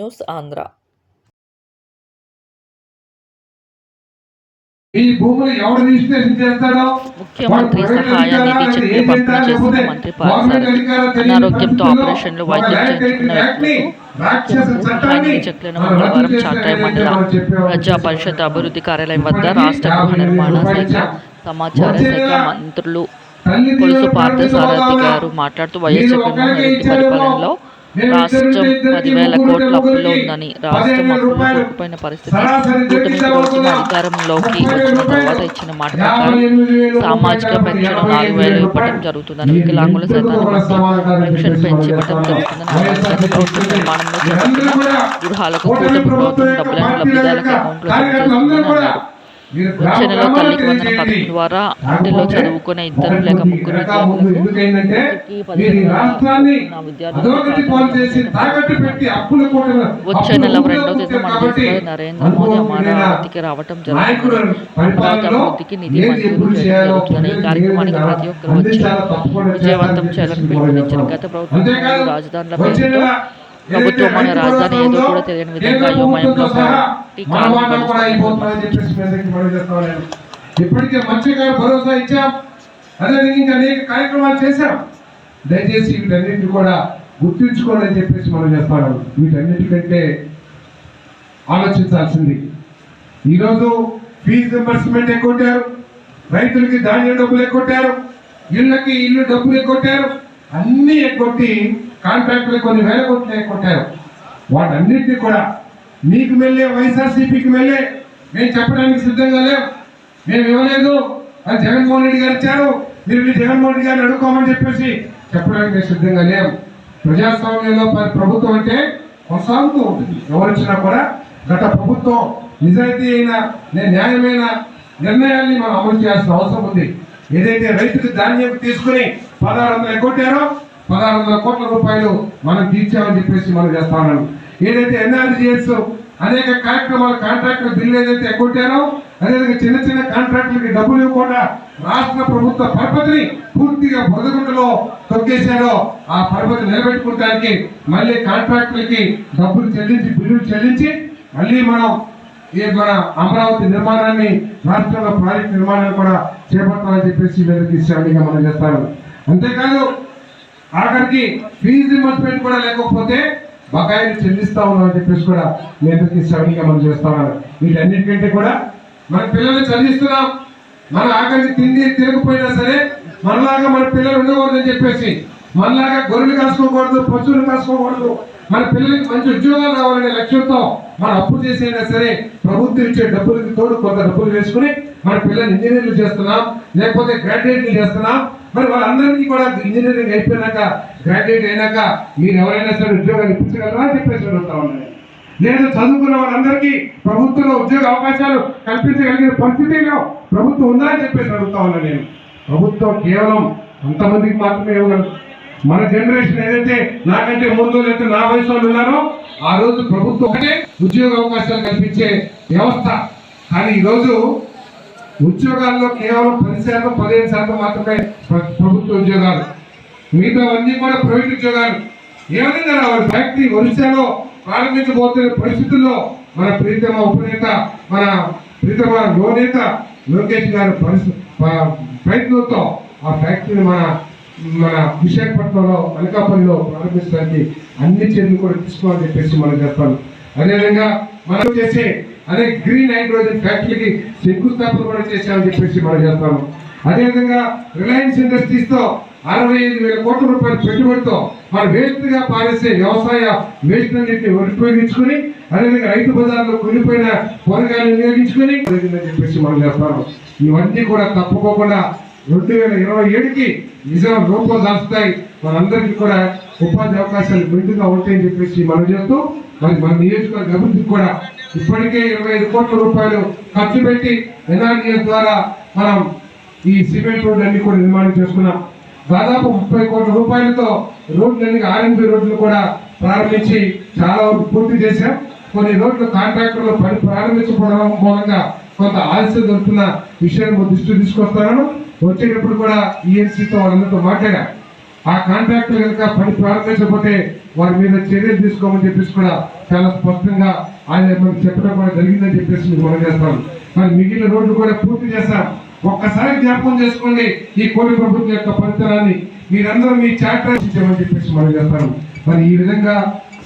News Andhra ఈ భూములు ఎవరు రిజిస్ట్రేషన్ చేస్తాడో? ముఖ్యమంత్రి సహాయ నిధి చెక్లు పంపిణీ చేసిన మంత్రి అనారోగ్యంతో ఆపరేషన్లు వైద్యం చేయించుకున్న వ్యక్తులకు సహాయ నిధి చెక్లను మంగళవారం చాట్రాయి మండల ప్రజా పరిషత్ అభివృద్ధి కార్యాలయం వద్ద రాష్ట్ర గృహ నిర్మాణ శాఖ సమాచార శాఖ మంత్రులు కొలుసు పార్థసారథి గారు మాట్లాడుతూ వైఎస్ జగన్మోహన్ రెడ్డి పరిపాలనలో రాష్ట్రం పదివేల కోట్ల అప్పుల్లో ఉందని రాష్ట్రం కూరుకుపోయిన పరిస్థితి కూటమి ప్రభుత్వం అధికారంలోకి వచ్చిన తర్వాత ఇచ్చిన మాట ప్రకారం సామాజిక పెన్షన్ నాలుగు వేలు ఇవ్వడం జరుగుతుందని వికలాంగుల శాతాన్ని పెన్షన్ పెంచి ఇవ్వడం జరుగుతుందని అమరావతి ప్రభుత్వం నిర్మాణంలో చేపట్టిన గృహాలకు కూటమి ప్రభుత్వం డబ్బులను లబ్ధిదారులకు అకౌంట్లో జమ చేస్తుందని అన్నారు. వచ్చే నెల తల్లికి వందన ద్వారా ఇంటిలో చదువుకునే ఇద్దరు లేక ముగ్గురు వచ్చే నెల రెండవ తేదీ మన దేశంలో నరేంద్ర మోదీ అమరావతికి రావటం జరుగుతుంది. అమరావతి నిధి మంజూరు జరుగుతుందని ఈ కార్యక్రమానికి ప్రతి ఒక్కరు వచ్చి విజయవంతం చేయాలని పిలుపునిచ్చారు. గత ప్రభుత్వం రాజధానుల పేరుతో ప్రభుత్వం మన రాజధాని ఏదో కూడా తెలియని విధంగా అయోమయంలో. ఇప్పటికే మంచిగా భరోసా ఇచ్చాం. అదేవిధంగా ఇంకా అనేక కార్యక్రమాలు చేశాం. దయచేసి వీటన్నిటిని కూడా గుర్తుంచుకోండి అని చెప్పేసి మనం చేస్తాను వీటన్నిటికంటే ఆలోచించాల్సింది. ఈరోజు ఫీజు రింబర్స్మెంట్ ఎక్కొట్టారు రైతులకి ధాన్యం డబ్బులు ఎక్కొట్టారు ఇళ్ళకి ఇల్లు డబ్బులు ఎక్కొట్టారు అన్ని ఎక్కొట్టి కాంట్రాక్టులు కొన్ని వేల కోట్లు కొట్టారు. వాటన్నిటిని కూడా మీకు వెళ్ళే వైఎస్ఆర్సీపీకి వెళ్ళే మేము చెప్పడానికి సిద్ధంగా లేవు మేము ఇవ్వలేదు. అని జగన్మోహన్ రెడ్డి గారు ఇచ్చారు. మీరు వెళ్ళి జగన్మోహన్ రెడ్డి గారిని అడుక్కోమని చెప్పేసి చెప్పడానికి మేము సిద్ధంగా లేవు ప్రజాస్వామ్యంలో ప్రభుత్వం అంటే కొనసాగుతూ ఉంటుంది. ఎవరిచ్చినా కూడా గత ప్రభుత్వం నిజాయితీ అయిన న్యాయమైన నిర్ణయాన్ని మనం అమలు చేయాల్సిన అవసరం ఉంది. ఏదైతే రైతుకు ధాన్యం తీసుకుని పదహారు వందలు ఎగ్గొట్టారో పదహారు వందల కోట్ల రూపాయలు మనం తీర్చామని చెప్పేసి మనం చేస్తా ఉన్నాం. ఏదైతే ఎన్ఆర్జిఎస్ అనేక కార్యక్రమాలు కాంట్రాక్టర్ బిల్లు ఏదైతే ఎగ్గొట్టారో అదేవిధంగా చిన్న చిన్న కాంట్రాక్టులకి డబ్బులు ఇవ్వకుండా రాష్ట్ర ప్రభుత్వ పరపతిని పూర్తిగా బురదగుంటలో తొక్కేశారో ఆ పరపతి నిలబెట్టుకోవడానికి మళ్ళీ కాంట్రాక్టులకి డబ్బులు చెల్లించి బిల్లులు చెల్లించి మళ్ళీ మనం ఈ మన అమరావతి నిర్మాణాన్ని రాష్ట్రంలో ప్రాజెక్ట్ నిర్మాణాన్ని కూడా చేపట్టాలని చెప్పేసి మీదకి శ్రామిగా మనం చేస్తాను. అంతేకాదు ఆఖరికి ఫీజు రింబర్స్మెంట్ కూడా లేకపోతే బకాయిలు చెల్లిస్తా ఉన్నామని చెప్పేసి కూడా మీదకి శ్రామిగా మనం చేస్తా వీటన్నిటికంటే కూడా మన పిల్లల్ని చదివిస్తున్నాం. మన ఆఖరికి తిండి తిరగపోయినా సరే మనలాగా మన పిల్లలు ఉండకూడదని చెప్పేసి మనలాగా గొర్రెలు కాసుకోకూడదు పశువులు కాసుకోకూడదు మన పిల్లలకి మంచి ఉద్యోగాలు రావాలనే లక్ష్యంతో మనం అప్పు చేసైనా సరే ప్రభుత్వం ఇచ్చే డబ్బులకి తోడు కొంత డబ్బులు వేసుకుని మన పిల్లలు ఇంజనీర్లు చేస్తున్నాం లేకపోతే గ్రాడ్యుయేట్లు చేస్తున్నాం. మరి వాళ్ళందరికీ కూడా ఇంజనీరింగ్ అయిపోయినాక గ్రాడ్యుయేట్ అయినాక మీరు ఎవరైనా సరే ఉద్యోగాలు ఇప్పించగలరా అని చెప్పేసి అడుగుతా ఉన్నాను. లేదు చదువుకున్న వాళ్ళందరికీ ప్రభుత్వంలో ఉద్యోగ అవకాశాలు కల్పించగలిగిన పరిస్థితిలో ప్రభుత్వం ఉందా అని చెప్పేసి అడుగుతా ఉన్నాను నేను. ప్రభుత్వం కేవలం అంతమందికి మాత్రమే ఇవ్వగలదు. మన జనరేషన్ ఏదైతే నాకంటే ముందు లేకపోతే నా వయసు వాళ్ళు ఉన్నారో ఆ రోజు ప్రభుత్వం ఒకటే ఉద్యోగ అవకాశాలు కల్పించే వ్యవస్థ. కానీ ఈరోజు ఉద్యోగాల్లో కేవలం పది శాతం పదిహేను శాతం మాత్రమే ప్రభుత్వ ఉద్యోగాలు. మిగతావన్నీ కూడా ప్రైవేట్ ఉద్యోగాలు. ఏ విధంగా రావాలి ఫ్యాక్టరీ ఒరిస్సాలో ప్రారంభించబోతున్న పరిస్థితుల్లో మన ప్రీతమ ఉపనేత మన ప్రీతమ యువనేత లోకేష్ గారి పరిస్థితి ప్రయత్నంతో ఆ ఫ్యాక్టరీని మన మన విశాఖపట్నంలో అనకాపల్లిలో ప్రారంభించడానికి అన్ని చర్యలు కూడా తీసుకోవాలని చెప్పేసి మనం చెప్పాలి అదేవిధంగా మనం చేసే అదే గ్రీన్ హైడ్రోజన్ ఫ్యాక్టరీకి శంకుస్థాపన కూడా చేశామని చెప్పేసి మనం చేస్తాము అదేవిధంగా రిలయన్స్ ఇండస్ట్రీస్తో అరవై ఐదు వేల కోట్ల రూపాయల పెట్టుబడితో మన వేస్ట్గా పారేసే వ్యవసాయ వేస్ట్ అన్నింటిని ఉపయోగించుకుని అదేవిధంగా రైతు బజార్లో కూలిపోయిన కూరగాయలు వినియోగించుకుని చెప్పేసి మనం చేస్తాము ఇవన్నీ కూడా తప్పుకోకుండా రెండు వేల ఇరవై ఏడుకి నిజం రూపం దాస్తాయి మనందరికీ కూడా ఉపాధి అవకాశాలు మెండుగా ఉంటాయని చెప్పేసి మనం చేస్తూ మరి మన నియోజకవర్గ అభివృద్ధికి కూడా ఇప్పటికే ఇరవై ఐదు కోట్ల రూపాయలు ఖర్చు పెట్టి ఎన్ఆర్డిఎస్ ద్వారా మనం ఈ సిమెంట్ రోడ్లు అన్ని కూడా నిర్మాణం చేసుకున్నాం. దాదాపు ముప్పై కోట్ల రూపాయలతో రోడ్లన్నీ ఆర్ఎంపీ రోడ్లు కూడా ప్రారంభించి చాలా వరకు పూర్తి చేశాం. కొన్ని రోడ్లు కాంట్రాక్టర్లు పని ప్రారంభించకపోవడం మూలంగా కొంత ఆలస్యం దొరుకుతున్న విషయాన్ని దృష్టి తీసుకొస్తున్నాను. వచ్చేటప్పుడు కూడా ఈఎన్సీతో వాళ్ళందరితో మాట్లాడా. ఆ కాంట్రాక్టర్ కనుక పని ప్రారంభించకపోతే వారి మీద చర్యలు తీసుకోమని చెప్పేసి కూడా చాలా స్పష్టంగా ఆయన మనకు చెప్పడం కూడా జరిగిందని చెప్పేసి మీకు మనం మరి మిగిలిన రోడ్లు కూడా పూర్తి చేస్తాం. ఒక్కసారి జ్ఞాపకం చేసుకోండి ఈ కోడి ప్రభుత్వం యొక్క పనితనాన్ని మీరందరూ మీ చాటర్ చెప్పేసి మనం చేస్తాం. మరి ఈ విధంగా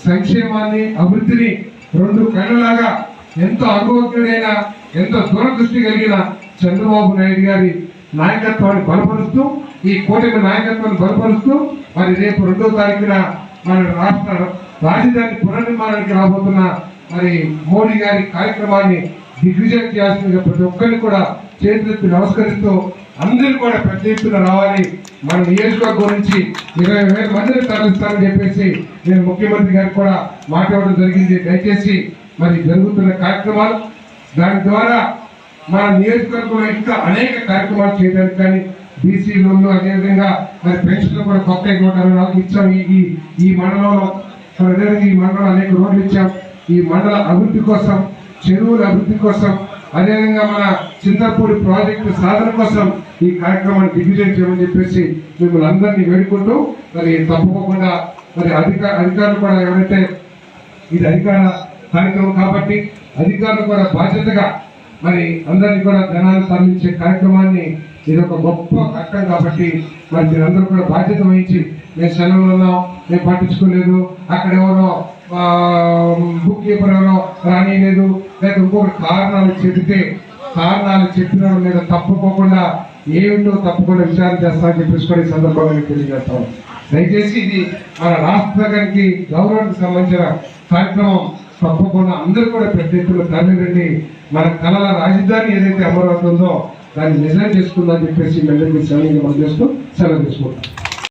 సంక్షేమాన్ని అభివృద్ధిని రెండు కళ్ళలాగా ఎంతో అనుభవజ్ఞుడైన ఎంతో దూరదృష్టి కలిగిన చంద్రబాబు నాయుడు గారి నాయకత్వాన్ని బలపరుస్తూ ఈ కూటమి నాయకత్వాన్ని బలపరుస్తూ మరి రేపు రెండో తారీఖున మన రాష్ట్ర రాజధాని పునర్నిర్మాణానికి రాబోతున్న మరి మోడీ గారి కార్యక్రమాన్ని దిగ్విజయం చేయాల్సిన ప్రతి ఒక్కరిని కూడా చేతులెత్తి నమస్కరిస్తూ అందరూ కూడా పెద్ద ఎత్తున రావాలి. మన నియోజకవర్గం నుంచి ఇరవై వేల మందిని తరలిస్తారని చెప్పేసి నేను ముఖ్యమంత్రి గారికి కూడా మాట్లాడడం జరిగింది. దయచేసి మరి జరుగుతున్న కార్యక్రమాలు దాని ద్వారా మన నియోజకవర్గంలో ఇంకా అనేక కార్యక్రమాలు చేయడానికి కానీ బీసీ లోన్లు అదేవిధంగా మరి పెన్షన్లు కూడా కొత్త ఇవ్వడం ఇచ్చాం. ఈ ఈ మండలంలో అదేవిధంగా ఈ మండలం అనేక రోడ్లు ఇచ్చాం. ఈ మండల అభివృద్ధి కోసం చెరువుల అభివృద్ధి కోసం అదేవిధంగా మన చింతపూడి ప్రాజెక్టు సాధన కోసం ఈ కార్యక్రమాన్ని దిగ్విజయం చేయమని చెప్పేసి మిమ్మల్ని అందరినీ వేడుకుంటూ మరి తప్పకుండా మరి అధిక అధికారులు కూడా ఎవరైతే ఇది అధికార కార్యక్రమం కాబట్టి అధికారులు కూడా బాధ్యతగా మరి అందరినీ కూడా ధనాన్ని తరలించే కార్యక్రమాన్ని ఇది ఒక గొప్ప కష్టం కాబట్టి మరి మీరందరూ కూడా బాధ్యత వహించి మేము సెలవులు ఉన్నాం మేము పట్టించుకోలేదు అక్కడ ఎవరో బుక్ కీపర్ ఎవరో రానియలేదు. లేక ఇంకొక కారణాలు చెబితే కారణాలు చెప్పిన లేదా మీద తప్పుకోకుండా ఏమిటో తప్పకుండా విచారణ చేస్తామని చెప్పేసి కూడా ఈ సందర్భంగా తెలియజేస్తాం దయచేసి ఇది మన రాష్ట్రానికి గౌరవానికి సంబంధించిన కార్యక్రమం తప్పకుండా అందరూ కూడా పెద్ద ఎత్తున తరలిరండి మన కళల రాజధాని ఏదైతే అమరావతి ఉందో దాన్ని నిజం చేసుకుందని చెప్పేసి మీ అందరికీ మనం చేస్తూ సెలవు తీసుకుంటాం.